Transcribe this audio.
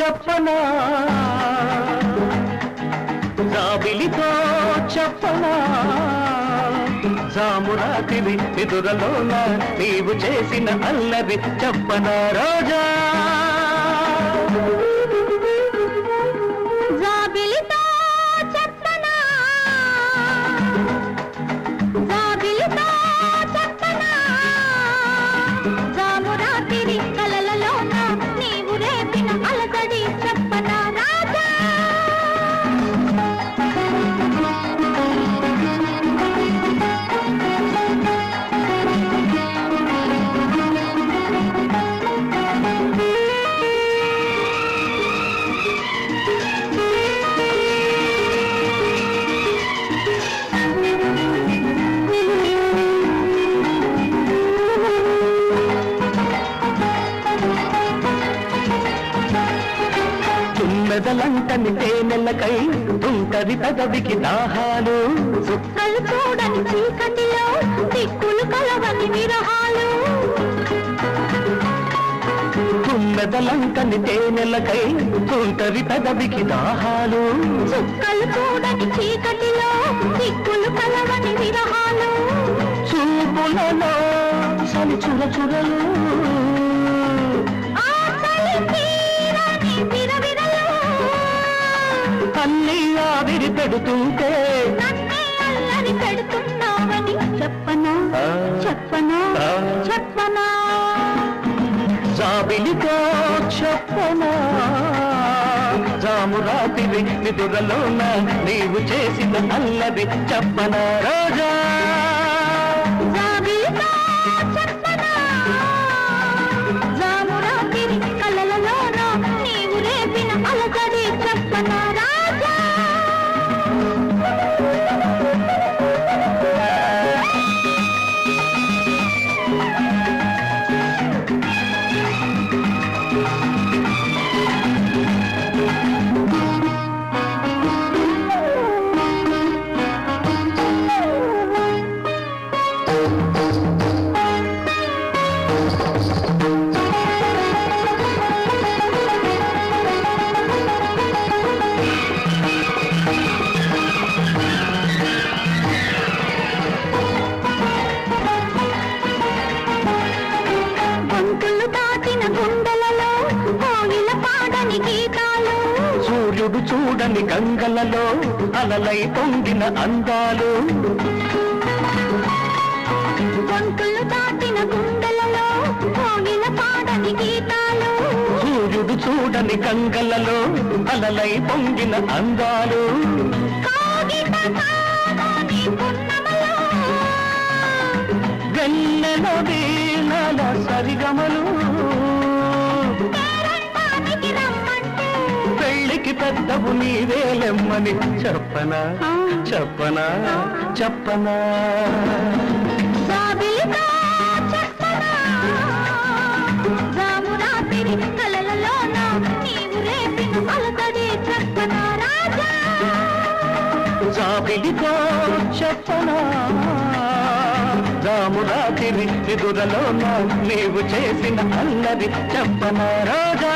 చెప్పనా? జాబిలితో చెప్పనా? జామురాతిరి ఎదురలోన నీవు చేసిన అల్లరి చెప్పనా రోజా? తుమ్మెదలంటని తేనెలకై తుంటరి పెదవికి దాహాలు. చుక్కలు చూడని చీకటిలో దిక్కులు కలవని విరహాలు. తుమ్మెదలంటని తేనెలకై తుంటరి పెదవికి దాహాలు. చుక్కలు చూడని చీకటిలో దిక్కులు కలవని విరహాలు. చూపులలో చలి చుర చురలు అన్ని ఆవిరి పెడుతుంటే. అల్లరి పెడుతున్నావని చెప్పనా. చెప్పనా. చెప్పనా? జాబిలితో చెప్పనా? జామురాతిరి నిదురలోన నీవు చేసిన అల్లరి చెప్పనా? రోజా! గొంతులు. చూడని గంగలలో అలలై పొంగిన అందాలు. గొంతులు దాటిన గుండెలలో కోయిల పాడని గీతాలు. సూర్యుడు చూడని గంగలలో అలలై పొంగిన అందాలు. వెన్నెల వీణల సరిగమలు. పెళ్ళికి పెద్దవు నీవేలెమ్మని చెప్పనా చెప్పనా చెప్పనా. ఇదిగో చెప్పనా? రామురాతిరి నిదురలోన నీవు చేసిన అల్లరి చెప్పనా? రాజా